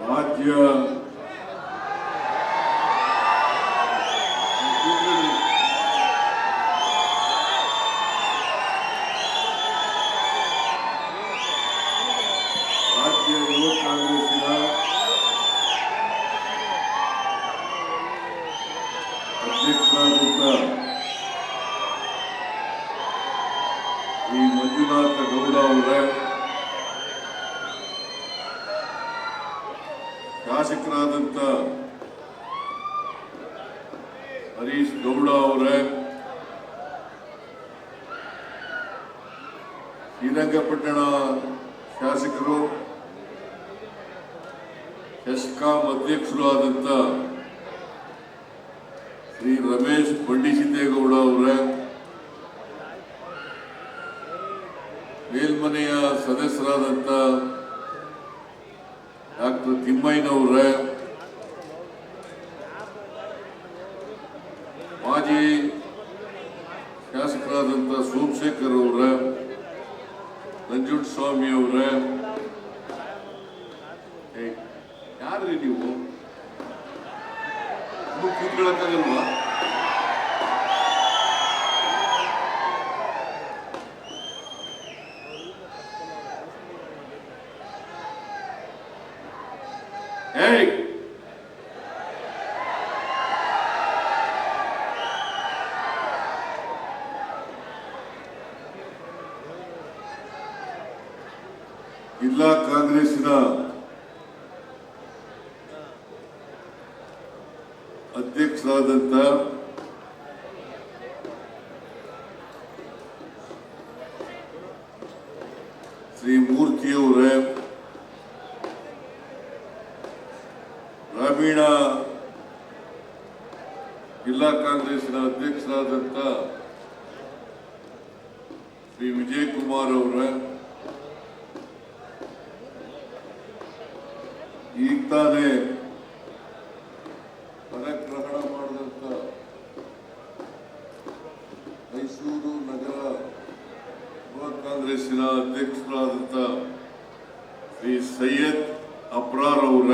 ರಾಜ್ಯ ರಾಜ್ಯ ಯುವ ಕಾಂಗ್ರೆಸ್ಸಿನ ಅಧ್ಯಕ್ಷರಾದಂಥ ಶ್ರೀ ಮಂಜುನಾಥ ಗೌಡ ಅವರೇ ಶಾಸಕರಾದಂಥ ಹರೀಶ್ ಗೌಡ ಅವರೇ. ಶ್ರೀರಂಗಪಟ್ಟಣ ಶಾಸಕರು ಎಸ್ಕಾಂ ಅಧ್ಯಕ್ಷರು ಆದಂಥ ಶ್ರೀ ರಮೇಶ್ ಬಂಡಿಸಿದ್ದೇಗೌಡ ಅವರೇ. ಮೇಲ್ಮನೆಯ ಸದಸ್ಯರಾದಂಥ ಡಾಕ್ಟರ್ ತಿಮ್ಮಯ್ಯನವರೇ ಮಾಜಿ ಶಾಸಕರಾದಂಥ ಸೋಮಶೇಖರ್ ಅವರ ನಂಜುಂಡ ಸ್ವಾಮಿ ಅವರೇ. ಯಾರ್ರಿ ನೀವು? ನೀವು ಕೂತ್ಕೊಳ್ಳಕ್ಕಾಗಲ್ವಾ ಏಯ್ ಜಿಲ್ಲಾ ಕಾಂಗ್ರೆಸ್ಸಿನ ಅಧ್ಯಕ್ಷರಾದಂಥ ಶ್ರೀ ಮೂರ್ತಿಯವರೇ ಗ್ರಾಮೀಣ ಜಿಲ್ಲಾ ಕಾಂಗ್ರೆಸ್ಸಿನ ಅಧ್ಯಕ್ಷರಾದಂಥ ಶ್ರೀ ವಿಜಯ್ ಕುಮಾರ್ ಅವರೇ ಈಗ ತಾನೇ ಪದಗ್ರಹಣ ಮಾಡಿದಂಥ ಮೈಸೂರು ನಗರ ಯುವ ಕಾಂಗ್ರೆಸ್ಸಿನ ಅಧ್ಯಕ್ಷರಾದಂಥ ಶ್ರೀ ಸೈಯದ್ ಅಬ್ರಾರ್ ಅವರ,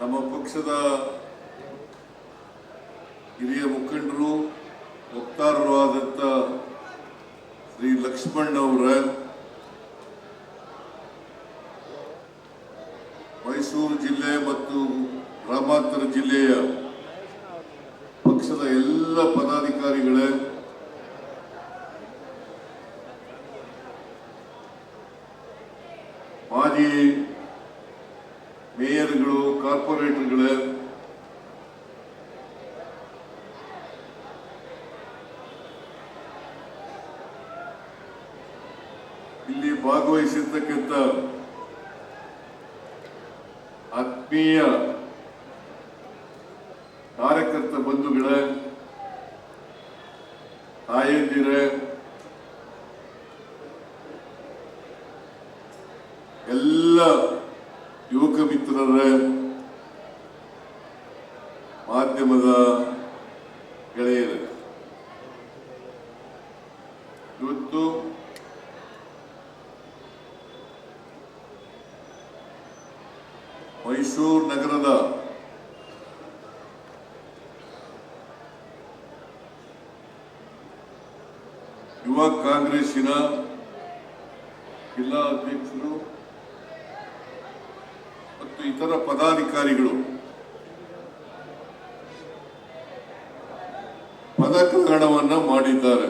ನಮ್ಮ ಪಕ್ಷದ ಹಿರಿಯ ಮುಖಂಡರು, ವಕ್ತಾರರು ಆದಂಥ ಶ್ರೀ ಲಕ್ಷ್ಮಣ್ ಅವರ, ಮೈಸೂರು ಜಿಲ್ಲೆ ಮತ್ತು ಗ್ರಾಮಾಂತರ ಜಿಲ್ಲೆಯ ಪಕ್ಷದ ಎಲ್ಲ ಪದಾಧಿಕಾರಿಗಳೇ ಮಾಜಿ ಮೇಯರ್ಗಳು ಕಾರ್ಪೊರೇಟರ್ಗಳು ಇಲ್ಲಿ ಭಾಗವಹಿಸಿರ್ತಕ್ಕಂಥ ಆತ್ಮೀಯ ಕಾರ್ಯಕರ್ತ ಬಂಧುಗಳೇ ತಾಯಂದಿರೇ ಎಲ್ಲ ಯುವಕ ಮಿತ್ರರೇ ಮಾಧ್ಯಮದ ಗೆಳೆಯರು. ಇವತ್ತು ಮೈಸೂರು ನಗರದ ಯುವ ಕಾಂಗ್ರೆಸ್ಸಿನ ಜಿಲ್ಲಾ ಅಧ್ಯಕ್ಷರು ಮತ್ತು ಇತರ ಪದಾಧಿಕಾರಿಗಳು ಪದಗ್ರಹಣವನ್ನ ಮಾಡಿದ್ದಾರೆ.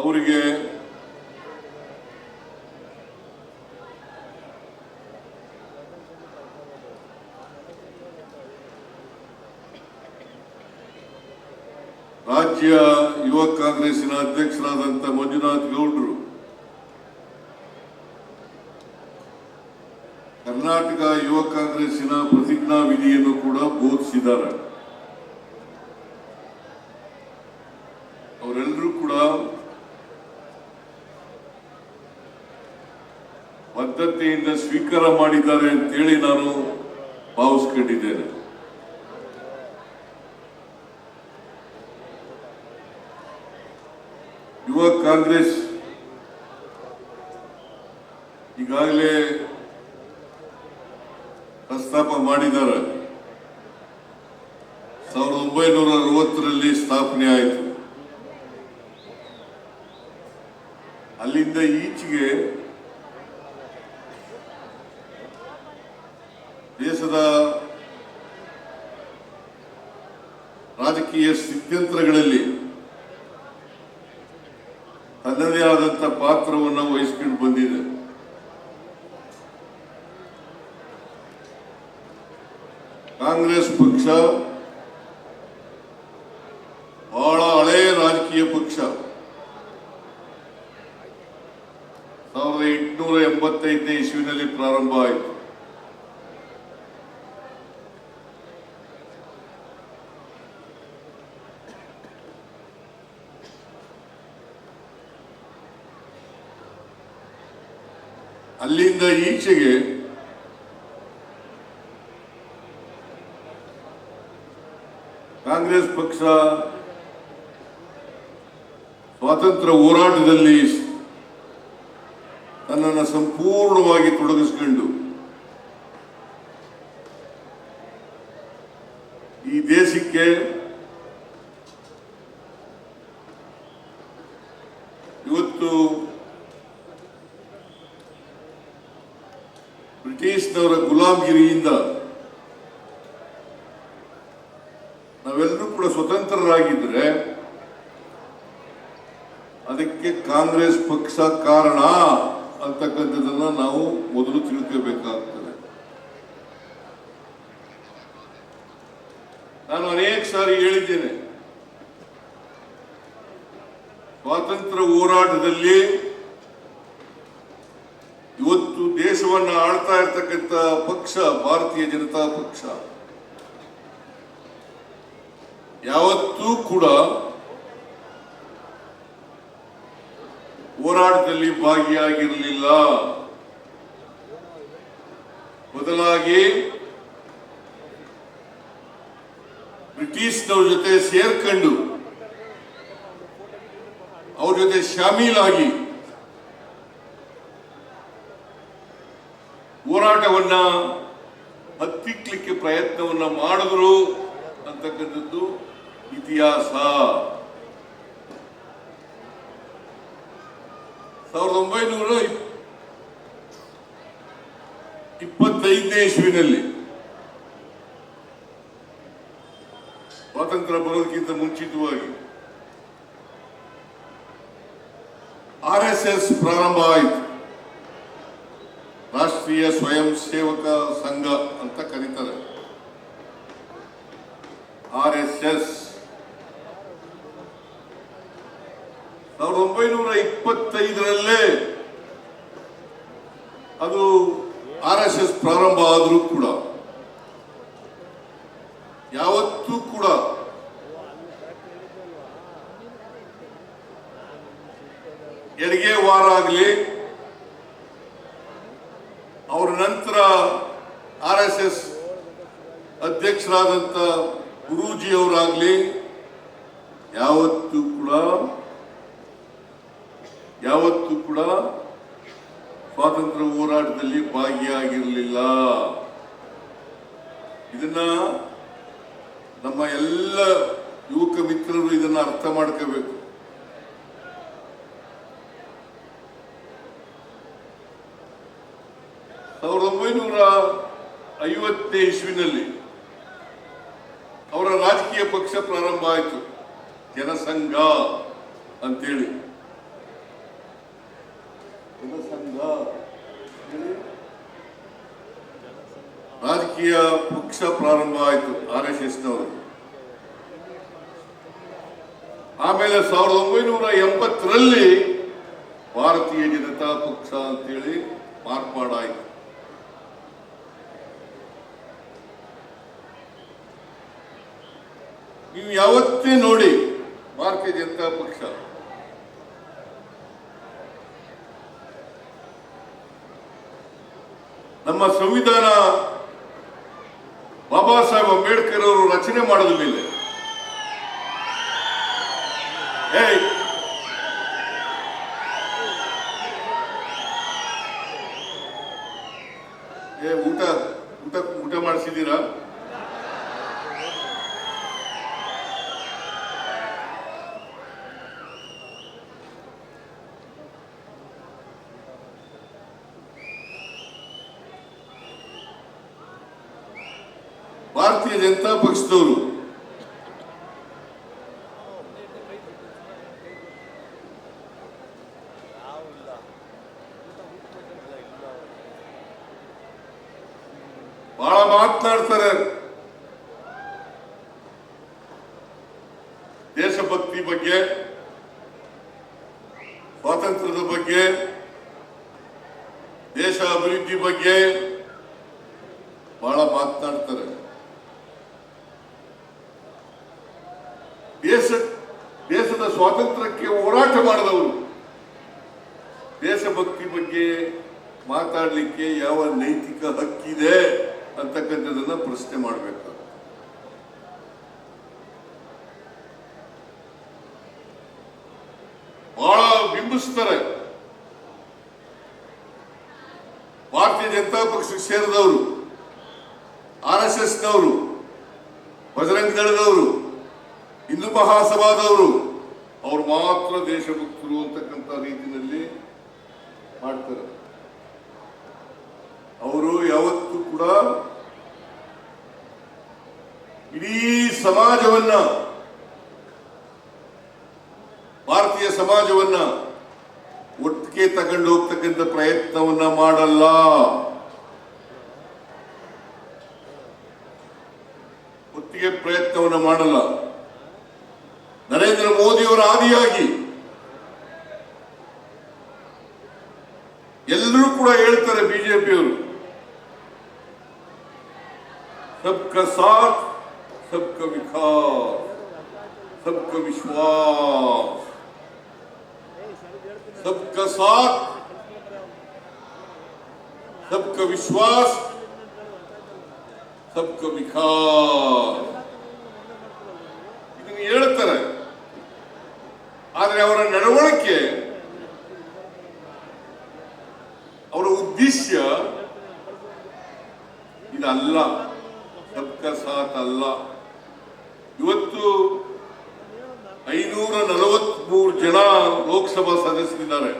ಅವರಿಗೆ ರಾಜ್ಯ ಯುವ ಕಾಂಗ್ರೆಸ್ಸಿನ ಅಧ್ಯಕ್ಷರಾದಂಥ ಮಂಜುನಾಥ್ ಗೌಡ್ರು ಕರ್ನಾಟಕ ಯುವ ಕಾಂಗ್ರೆಸ್ಸಿನ ಪ್ರತಿಜ್ಞಾ ವಿಧಿಯನ್ನು ಕೂಡ ಬೋಧಿಸಿದ್ದಾರೆ. ಅವರೆಲ್ಲರೂ ಕೂಡ ಬದ್ಧತೆಯಿಂದ ಸ್ವೀಕಾರ ಮಾಡಿದ್ದಾರೆ ಅಂತೇಳಿ ನಾನು ಭಾವಿಸ್ಕೊಂಡಿದ್ದೇನೆ. ಯುವ ಕಾಂಗ್ರೆಸ್ ಈಗಾಗಲೇ ಪ್ರಸ್ತಾಪ ಮಾಡಿದ್ದಾರೆ ಸಾವಿರದ ಒಂಬೈನೂರ ಅರವತ್ತರಲ್ಲಿ ಸ್ಥಾಪನೆ ಆಯಿತು ಅಲ್ಲಿಂದ ಈಚೆಗೆ ದೇಶದ ರಾಜಕೀಯ ಸ್ಥಿತ್ಯಂತ್ರಗಳಲ್ಲಿ ತನ್ನದೇ ಆದಂತ ಪಾತ್ರವನ್ನು ವಹಿಸ್ಕೊಂಡು ಬಂದಿದೆ. ಕಾಂಗ್ರೆಸ್ ಪಕ್ಷ ಬಹಳ ಹಳೆಯ ರಾಜಕೀಯ ಪಕ್ಷ ಸಾವಿರದ ಎಂಟುನೂರ ಎಂಬತ್ತೈದನೇ ಇಸ್ವಿನಲ್ಲಿ ಪ್ರಾರಂಭ ಆಯಿತು ಅಲ್ಲಿಂದ ಈಚೆಗೆ ಕಾಂಗ್ರೆಸ್ ಪಕ್ಷ ಸ್ವಾತಂತ್ರ್ಯ ಹೋರಾಟದಲ್ಲಿ ತನ್ನನ್ನು ಸಂಪೂರ್ಣವಾಗಿ ತೊಡಗಿಸಿಕೊಂಡು ಈ ದೇಶಕ್ಕೆ ಇವತ್ತು ಬ್ರಿಟಿಷ್ನವರ ಗುಲಾಮಗಿರಿಯಿಂದ ನಾವೆಲ್ಲರೂ ಕೂಡ ಸ್ವತಂತ್ರರಾಗಿದ್ದರೆ ಅದಕ್ಕೆ ಕಾಂಗ್ರೆಸ್ ಪಕ್ಷ ಕಾರಣ ಅಂತಕ್ಕಂಥದ್ದನ್ನ ನಾವು ಮೊದಲು ತಿಳ್ಕೋಬೇಕಾಗ್ತದೆ. ನಾನು ಅನೇಕ ಸಾರಿ ಹೇಳಿದ್ದೇನೆ. ಸ್ವಾತಂತ್ರ್ಯ ಹೋರಾಟದಲ್ಲಿ ಇರ್ತಕ್ಕಂಥ ಪಕ್ಷ, ಭಾರತೀಯ ಜನತಾ ಪಕ್ಷ. ಯಾವತ್ತೂ ಕೂಡ ಹೋರಾಟದಲ್ಲಿ ಭಾಗಿಯಾಗಿರಲಿಲ್ಲ. ಬದಲಾಗಿ ಬ್ರಿಟಿಷ್ನವ್ರ ಜೊತೆ ಸೇರ್ಕೊಂಡು ಅವ್ರ ಜೊತೆ ಶಾಮೀಲಾಗಿ ಹೋರಾಟವನ್ನ ಹತ್ತಿಕ್ಲಿಕ್ಕೆ ಪ್ರಯತ್ನವನ್ನ ಮಾಡಿದ್ರು ಅಂತಕ್ಕಂಥದ್ದು ಇತಿಹಾಸ. ಸಾವಿರದ ಒಂಬೈನೂರ ಇಪ್- ಇಪ್ಪತ್ತೈದನೇ ಇಸ್ವಿನಲ್ಲಿ ಸ್ವಾತಂತ್ರ್ಯ ಬರೋದಕ್ಕಿಂತ ಮುಂಚಿತವಾಗಿ ಆರ್ ಎಸ್ ಎಸ್ ಪ್ರಾರಂಭ ಆಯಿತು. ರಾಷ್ಟ್ರೀಯ ಸ್ವಯಂ ಸೇವಕ ಸಂಘ ಅಂತ ಕರೀತಾರೆ. R S S. ಸಾವಿರದ ಒಂಬೈನೂರ ಇಪ್ಪತ್ತೈದರಲ್ಲೇ ಅದು ಆರ್ ಎಸ್ ಎಸ್ ಪ್ರಾರಂಭ ಆದರೂ ಕೂಡ, ಯಾವತ್ತೂ ಕೂಡ ಎಡಗೆ ವಾರ ಆಗಲಿ ಅವರ ನಂತರ ಆರ್ ಎಸ್ ಎಸ್ ಅಧ್ಯಕ್ಷರಾದಂಥ ಗುರೂಜಿಯವರಾಗಲಿ, ಯಾವತ್ತೂ ಕೂಡ ಯಾವತ್ತೂ ಕೂಡ ಸ್ವಾತಂತ್ರ್ಯ ಹೋರಾಟದಲ್ಲಿ ಭಾಗಿಯಾಗಿರಲಿಲ್ಲ. ಇದನ್ನ ನಮ್ಮ ಎಲ್ಲ ಯುವಕ ಮಿತ್ರರು ಇದನ್ನ ಅರ್ಥ ಮಾಡ್ಕೋಬೇಕು. ಸಾವಿರದ ಒಂಬೈನೂರ ಐವತ್ತನೇ ಇಸ್ವಿನಲ್ಲಿ ರಾಜಕೀಯ ಪಕ್ಷ ಪ್ರಾರಂಭ ಆಯಿತು. ಜನಸಂಘ ಅಂತೇಳಿ. ಜನಸಂಘ. ರಾಜಕೀಯ ಪಕ್ಷ ಪ್ರಾರಂಭ ಆಯಿತು ಆರ್ ಎಸ್ ಆಮೇಲೆ ಸಾವಿರದ ಒಂಬೈನೂರ ಎಂಬತ್ತರಲ್ಲಿ ಭಾರತೀಯ ಜನತಾ ಪಕ್ಷ ಅಂತೇಳಿ ಮಾರ್ಪಾಡಾಯಿತು. ನೀವು ಯಾವತ್ತೇ ನೋಡಿ ಭಾರತೀಯ ಜನತಾ ಪಕ್ಷ. ನಮ್ಮ ಸಂವಿಧಾನ ಬಾಬಾ ಸಾಹೇಬ್ ಅಂಬೇಡ್ಕರ್ ಅವರು ರಚನೆ ಮಾಡೋದಿಲ್ಲ ಏಯ್! ಭಾರತೀಯ ಜನತಾ ಪಕ್ಷದವರು. ಬಹಳ ಮಾತನಾಡ್ತಾರೆ. ದೇಶಭಕ್ತಿ ಬಗ್ಗೆ ಸ್ವಾತಂತ್ರ್ಯದ ಬಗ್ಗೆ ದೇಶ ಅಭಿವೃದ್ಧಿ ಬಗ್ಗೆ ಬಹಳ ಮಾತನಾಡ್ತಾರೆ ದೇಶ ದೇಶದ ಸ್ವಾತಂತ್ರ್ಯಕ್ಕೆ ಹೋರಾಟ ಮಾಡಿದವರು ದೇಶಭಕ್ತಿ ಬಗ್ಗೆ ಮಾತಾಡಲಿಕ್ಕೆ ಯಾವ ನೈತಿಕ ಹಕ್ಕಿದೆ ಅಂತಕ್ಕಂಥದ್ದನ್ನ ಪ್ರಶ್ನೆ ಮಾಡಬೇಕು. ಬಹಳ ಬಿಂಬಿಸ್ತಾರೆ. ಭಾರತೀಯ ಜನತಾ ಪಕ್ಷಕ್ಕೆ ಸೇರಿದವರು, ಆರ್ ಎಸ್ ಎಸ್ನವರು, ಬಜರಂಗ ದಳದವರು, ಹಿಂದೂ ಮಹಾಸಭಾದವರು, ಅವರು ಮಾತ್ರ ದೇಶಭಕ್ತರು ಅಂತಕ್ಕಂಥ ರೀತಿಯಲ್ಲಿ ಮಾಡ್ತಾರೆ. ಅವರು ಯಾವತ್ತೂ ಕೂಡ ಇಡೀ ಸಮಾಜವನ್ನ, ಭಾರತೀಯ ಸಮಾಜವನ್ನ ಒಟ್ಟಿಗೆ ತಗೊಂಡು ಹೋಗ್ತಕ್ಕಂಥ ಪ್ರಯತ್ನವನ್ನ ಮಾಡಲ್ಲ. ಒಟ್ಟಿಗೆ ಪ್ರಯತ್ನವನ್ನ ಮಾಡಲ್ಲ. ನರೇಂದ್ರ ಮೋದಿಯವರ ಆದಿಯಾಗಿ ಎಲ್ಲರೂ ಕೂಡ ಹೇಳ್ತಾರೆ ಬಿಜೆಪಿಯವರು. ಸಬ್ಕ ಸಾಥ್ ಸಬ್ಕ ವಿಕಾಸ್ ಸಬ್ಕ ವಿಶ್ವಾಸ್ सबका साथ सबका विश्वास सबका ವಿಕಾಸ್ ಇದನ್ನು ಹೇಳ್ತಾರೆ ಆದರೆ ಅವರ ನಡವಳಿಕೆ ಅವರ ಉದ್ದೇಶ ಇದಲ್ಲ ಸಬ್ಕ ಸಾಕಲ್ಲ ಇವತ್ತು ಐನೂರ ನಲವತ್ಮೂರು ಜನ ಲೋಕಸಭಾ ಸದಸ್ಯರಿದ್ದಾರೆ.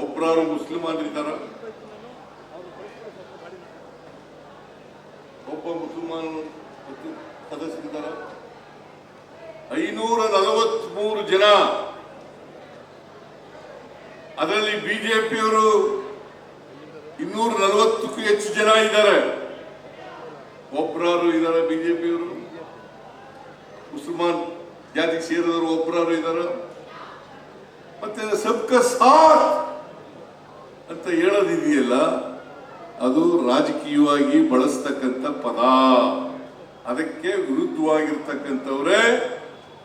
ಒಬ್ಬರು ಮುಸ್ಲಿಮಾನರಿದ್ದಾರ ಒಬ್ಬ ಮುಸಲ್ಮಾನ ಸದಸ್ಯರಿದ್ದಾರ. ಐನೂರ ನಲವತ್ಮೂರು ಜನ. ಅದರಲ್ಲಿ ಬಿಜೆಪಿಯವರು ಇನ್ನೂರ ನಲವತ್ತಕ್ಕೂ ಹೆಚ್ಚು ಜನ ಇದ್ದಾರೆ. ಒಬ್ಬರಾರು ಇದ್ದಾರೆ ಬಿಜೆಪಿಯವರು? ಮುಸಲ್ಮಾನ್ ಜಾತಿಗೆ ಸೇರಿದವರು ಒಬ್ಬರಾರು ಇದ್ದಾರೆ ಮತ್ತೆ ಸಬ್ಕ ಸಾಥ್ ಅಂತ ಹೇಳೋದಿದೆಯಲ್ಲ, ಅದು ರಾಜಕೀಯವಾಗಿ ಬಳಸ್ತಕ್ಕಂಥ ಪದ. ಅದಕ್ಕೆ ವಿರುದ್ಧವಾಗಿರ್ತಕ್ಕಂಥವರೇ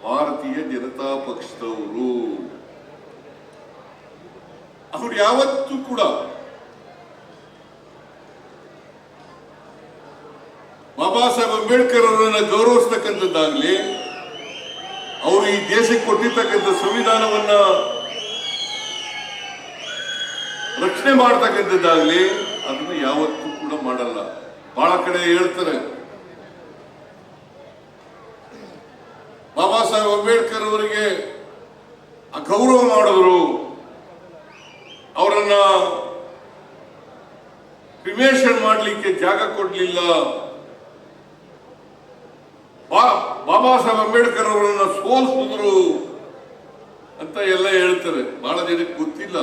ಭಾರತೀಯ ಜನತಾ ಪಕ್ಷದವರು. ಅವರು ಯಾವತ್ತೂ ಕೂಡ ಬಾಬಾ ಸಾಹೇಬ್ ಅಂಬೇಡ್ಕರ್ ಅವರನ್ನ ಗೌರವಿಸ್ತಕ್ಕಂಥದ್ದಾಗ್ಲಿ, ಅವರು ಈ ದೇಶಕ್ಕೆ ಕೊಟ್ಟಿರ್ತಕ್ಕಂಥ ಸಂವಿಧಾನವನ್ನ ರಕ್ಷಣೆ ಮಾಡ್ತಕ್ಕಂಥದ್ದಾಗ್ಲಿ, ಅದನ್ನ ಯಾವತ್ತೂ ಕೂಡ ಮಾಡಲ್ಲ. ಬಹಳ ಕಡೆ ಹೇಳ್ತಾರೆ. ಬಾಬಾ ಸಾಹೇಬ್ ಅಂಬೇಡ್ಕರ್ ಅವರಿಗೆ ಅಗೌರವ ಮಾಡಿದ್ರು. ಅವರನ್ನ ಕ್ರಿಮೇಷನ್ ಮಾಡಲಿಕ್ಕೆ ಜಾಗ ಕೊಡ್ಲಿಲ್ಲ. ಬಾಬಾ ಸಾಹೇಬ್ ಅಂಬೇಡ್ಕರ್ ಅವರನ್ನ ಸೋಲಿಸಿದ್ರು ಅಂತ ಎಲ್ಲ ಹೇಳ್ತಾರೆ. ಬಹಳ ಜನಕ್ಕೆ ಗೊತ್ತಿಲ್ಲ.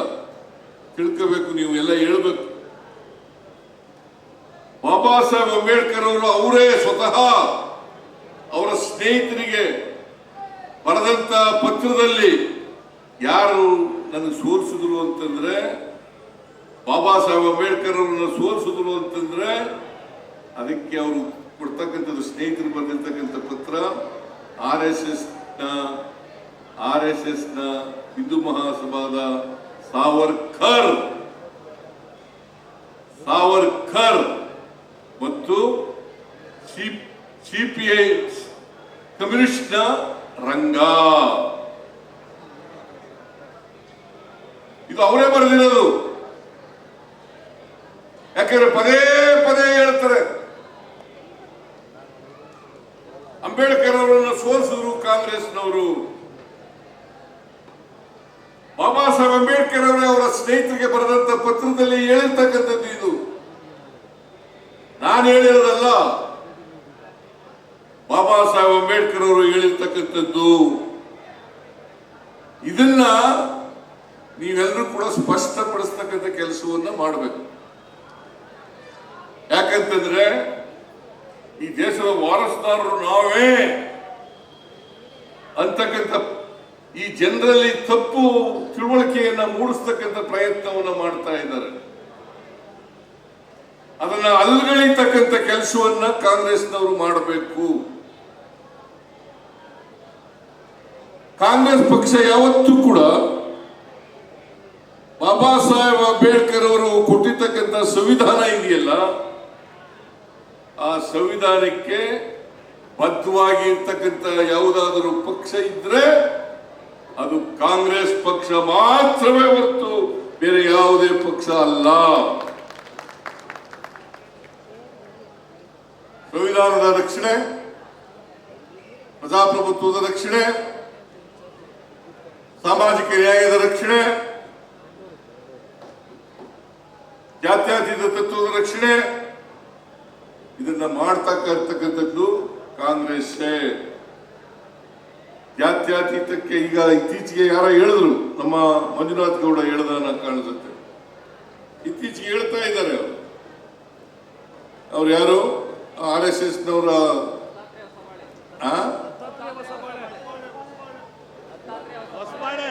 ತಿಳ್ಕೋಬೇಕು, ನೀವು ಎಲ್ಲ ಹೇಳ್ಬೇಕು. ಬಾಬಾ ಸಾಹೇಬ್ ಅಂಬೇಡ್ಕರ್ ಅವರು ಅವರೇ ಸ್ವತಃ ಅವರ ಸ್ನೇಹಿತರಿಗೆ ಬರೆದಂತ ಪತ್ರದಲ್ಲಿ ಯಾರು ನನ್ನ ಸೋಲಿಸಿದ್ರು ಅಂತಂದ್ರೆ, ಬಾಬಾ ಸಾಹೇಬ್ ಅಂಬೇಡ್ಕರ್ ಅವರನ್ನ ಸೋಲಿಸಿದ್ರು ಅಂತಂದ್ರೆ, ಅದಕ್ಕೆ ಅವರು ಕೊಡ್ತಕ್ಕಂಥದ್ದು, ಸ್ನೇಹಿತರು ಬರೆದಿರ್ತಕ್ಕಂಥ ಪತ್ರ ಆರ್ ಎಸ್ ಎಸ್ನ ಆರ್ ಎಸ್ ಎಸ್ನ ಹಿಂದೂ ಮಹಾಸಭಾದ ಸಾವರ್ಕರ್. ಸಾವರ್ಕರ್ ಮತ್ತು ಸಿಪಿಐ ಕಮ್ಯುನಿಸ್ಟ್ನ ರಂಗ. ಇದು ಅವರೇ ಬರೆದಿರೋದು. ಯಾಕೆಂದ್ರೆ ಪದೇ ಪದೇ ಹೇಳ್ತಾರೆ ರಾಮಕೃಷ್ಣನವರು ಬಾಬಾ ಸಾಹೇಬ್ ಅಂಬೇಡ್ಕರ್ ಅವರೇ ಅವರ ಸ್ನೇಹಿತರಿಗೆ ಬರೆದಂತ ಪತ್ರದಲ್ಲಿ ಹೇಳಿರ್ತಕ್ಕಂಥದ್ದು ಇದು. ನಾನು ಹೇಳಿರೋದಲ್ಲ, ಬಾಬಾ ಸಾಹೇಬ್ ಅಂಬೇಡ್ಕರ್ ಅವರು ಹೇಳಿರ್ತಕ್ಕಂಥದ್ದು. ಇದನ್ನ ನೀವೆಲ್ಲರೂ ಕೂಡ ಸ್ಪಷ್ಟಪಡಿಸ್ತಕ್ಕಂಥ ಕೆಲಸವನ್ನ ಮಾಡಬೇಕು. ಯಾಕಂತಂದ್ರೆ ಈ ದೇಶದ ವಾರಸುದಾರರು ನಾವೇ ಅಂತಕ್ಕಂಥ ಈ ಜನರಲ್ಲಿ ತಪ್ಪು ತಿಳುವಳಿಕೆಯನ್ನ ಮೂಡಿಸ್ತಕ್ಕಂಥ ಪ್ರಯತ್ನವನ್ನ ಮಾಡ್ತಾ ಇದ್ದಾರೆ. ಅದನ್ನ ಅಲ್ಗಳಿತಕ್ಕಂಥ ಕೆಲಸವನ್ನ ಕಾಂಗ್ರೆಸ್ನವರು ಮಾಡಬೇಕು. ಕಾಂಗ್ರೆಸ್ ಪಕ್ಷ ಯಾವತ್ತೂ ಕೂಡ ಬಾಬಾ ಸಾಹೇಬ್ ಅಂಬೇಡ್ಕರ್ ಅವರು ಕೊಟ್ಟಿರ್ತಕ್ಕಂಥ ಸಂವಿಧಾನ ಇದೆಯಲ್ಲ, ಆ ಸಂವಿಧಾನಕ್ಕೆ ಬದ್ಧವಾಗಿ ಇರ್ತಕ್ಕಂಥ ಯಾವುದಾದರೂ ಪಕ್ಷ ಇದ್ರೆ ಅದು ಕಾಂಗ್ರೆಸ್ ಪಕ್ಷ ಮಾತ್ರವೇ ಹೊರತು ಬೇರೆ ಯಾವುದೇ ಪಕ್ಷ ಅಲ್ಲ. ಸಂವಿಧಾನದ ರಕ್ಷಣೆ, ಪ್ರಜಾಪ್ರಭುತ್ವದ ರಕ್ಷಣೆ, ಸಾಮಾಜಿಕ ನ್ಯಾಯದ ರಕ್ಷಣೆ, ಜಾತ್ಯಾತೀತ ತತ್ವದ ರಕ್ಷಣೆ, ಇದನ್ನ ಇರ್ತಕ್ಕಂಥದ್ದು ಕಾಂಗ್ರೆಸ್ ಜಾತ್ಯತೀತಕ್ಕೆ ಈಗ ಇತ್ತೀಚೆಗೆ ಯಾರೋ ಹೇಳಿದ್ರು ನಮ್ಮ ಮಂಜುನಾಥ್ ಗೌಡ ಹೇಳ್ದ ನಂಗೆ ಕಾಣಿಸುತ್ತೆ. ಇತ್ತೀಚೆಗೆ ಹೇಳ್ತಾ ಇದ್ದಾರೆ ಅವರು. ಅವ್ರು ಯಾರು? ಆರ್ ಎಸ್ ಎಸ್ ನವರ ಹೊಸಬಾಳೆ.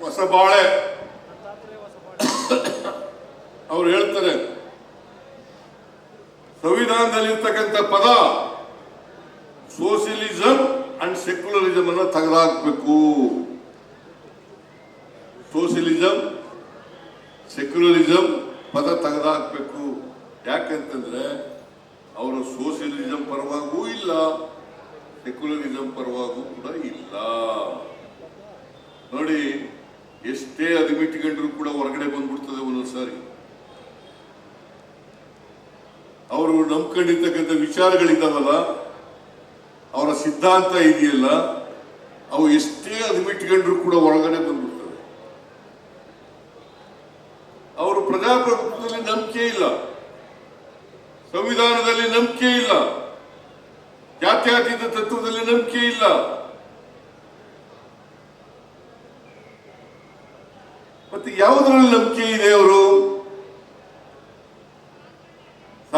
ಹೊಸ ಬಾಳೆ ಅವ್ರು ಹೇಳ್ತಾರೆ ಸಂವಿಧಾನದಲ್ಲಿ ಇರ್ತಕ್ಕಂಥ ಪದ ಸೋಷಿಯಲಿಸಂ ಅಂಡ್ ಸೆಕ್ಯುಲರಿಸಮ್ ಅನ್ನು ತೆಗೆದಾಕಬೇಕು. ಸೋಷಿಯಲಿಸಂ ಸೆಕ್ಯುಲರಿಸಂ ಪದ ತೆಗೆದಾಕಬೇಕು. ಯಾಕಂತಂದ್ರೆ, ಅವರು ಸೋಷಿಯಲಿಸಂ ಪರವಾಗೂ ಇಲ್ಲ, ಸೆಕ್ಯುಲರಿಸಂ ಪರವಾಗೂ ಕೂಡ ಇಲ್ಲ. ನೋಡಿ, ಎಷ್ಟೇ ಅದಿಮಿಟ್ಕೊಂಡ್ರು ಕೂಡ ಹೊರಗಡೆ ಬಂದ್ಬಿಡ್ತದೆ ಒಂದೊಂದು ಸಾರಿ ಅವರು ನಂಬ್ಕೊಂಡಿರ್ತಕ್ಕಂಥ ವಿಚಾರಗಳಿದ್ದಾವಲ್ಲ, ಅವರ ಸಿದ್ಧಾಂತ ಇದೆಯಲ್ಲ, ಅವು ಎಷ್ಟೇ ಅದುಮಿಟ್ಕೊಂಡ್ರು ಕೂಡ ಒಳಗಡೆ ಬಂದ್ಬಿಡ್ತವೆ. ಅವರು ಪ್ರಜಾಪ್ರಭುತ್ವದಲ್ಲಿ ನಂಬಿಕೆ ಇಲ್ಲ. ಸಂವಿಧಾನದಲ್ಲಿ ನಂಬಿಕೆ ಇಲ್ಲ. ಜಾತ್ಯಾತೀತ ತತ್ವದಲ್ಲಿ ನಂಬಿಕೆ ಇಲ್ಲ. ಮತ್ತೆ ಯಾವುದರಲ್ಲಿ ನಂಬಿಕೆ ಇದೆ ಅವರು?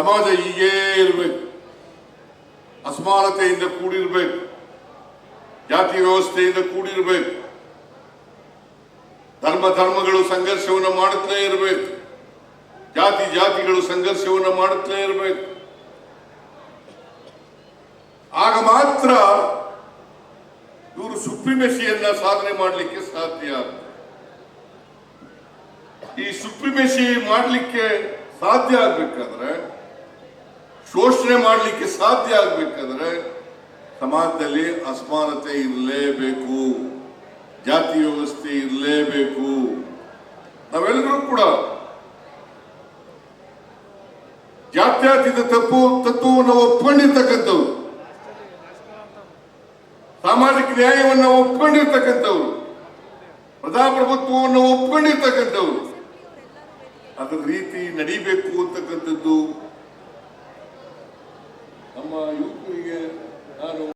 ಸಮಾಜ ಹೀಗೇ ಇರಬೇಕು. ಅಸಮಾನತೆಯಿಂದ ಕೂಡಿರಬೇಕು. ಜಾತಿ ವ್ಯವಸ್ಥೆಯಿಂದ ಕೂಡಿರಬೇಕು. ಧರ್ಮ ಧರ್ಮಗಳು ಸಂಘರ್ಷವನ್ನು ಮಾಡುತ್ತಲೇ ಇರಬೇಕು. ಜಾತಿ ಜಾತಿಗಳು ಸಂಘರ್ಷವನ್ನು ಮಾಡುತ್ತಲೇ ಇರಬೇಕು. ಆಗ ಮಾತ್ರ ಇವರು ಸುಪ್ರಿಮೆಸಿಯನ್ನ ಸಾಧನೆ ಮಾಡಲಿಕ್ಕೆ ಸಾಧ್ಯ ಈ ಸುಪ್ರಿಮೆಸಿ ಮಾಡಲಿಕ್ಕೆ ಸಾಧ್ಯ ಆಗ್ಬೇಕಾದ್ರೆ ಶೋಷಣೆ ಮಾಡಲಿಕ್ಕೆ ಸಾಧ್ಯ ಆಗಬೇಕಾದ್ರೆ ಸಮಾಜದಲ್ಲಿ ಅಸಮಾನತೆ ಇರಲೇಬೇಕು, ಜಾತಿ ವ್ಯವಸ್ಥೆ ಇರಲೇಬೇಕು. ನಾವೆಲ್ಲರೂ ಕೂಡ ಜಾತ್ಯಾತೀತ ತಪ್ಪು, ತತ್ವವನ್ನು ಒಪ್ಕೊಂಡಿರ್ತಕ್ಕಂಥವ್ರು. ಸಾಮಾಜಿಕ ನ್ಯಾಯವನ್ನು ಒಪ್ಕೊಂಡಿರ್ತಕ್ಕಂಥವ್ರು. ಪ್ರಜಾಪ್ರಭುತ್ವವನ್ನು ಒಪ್ಕೊಂಡಿರ್ತಕ್ಕಂಥವ್ರು. ಅದರ ರೀತಿ ನಡಿಬೇಕು ಅಂತಕ್ಕಂಥದ್ದು ನಮ್ಮ ಯುವಕರಿಗೆ ನಾನು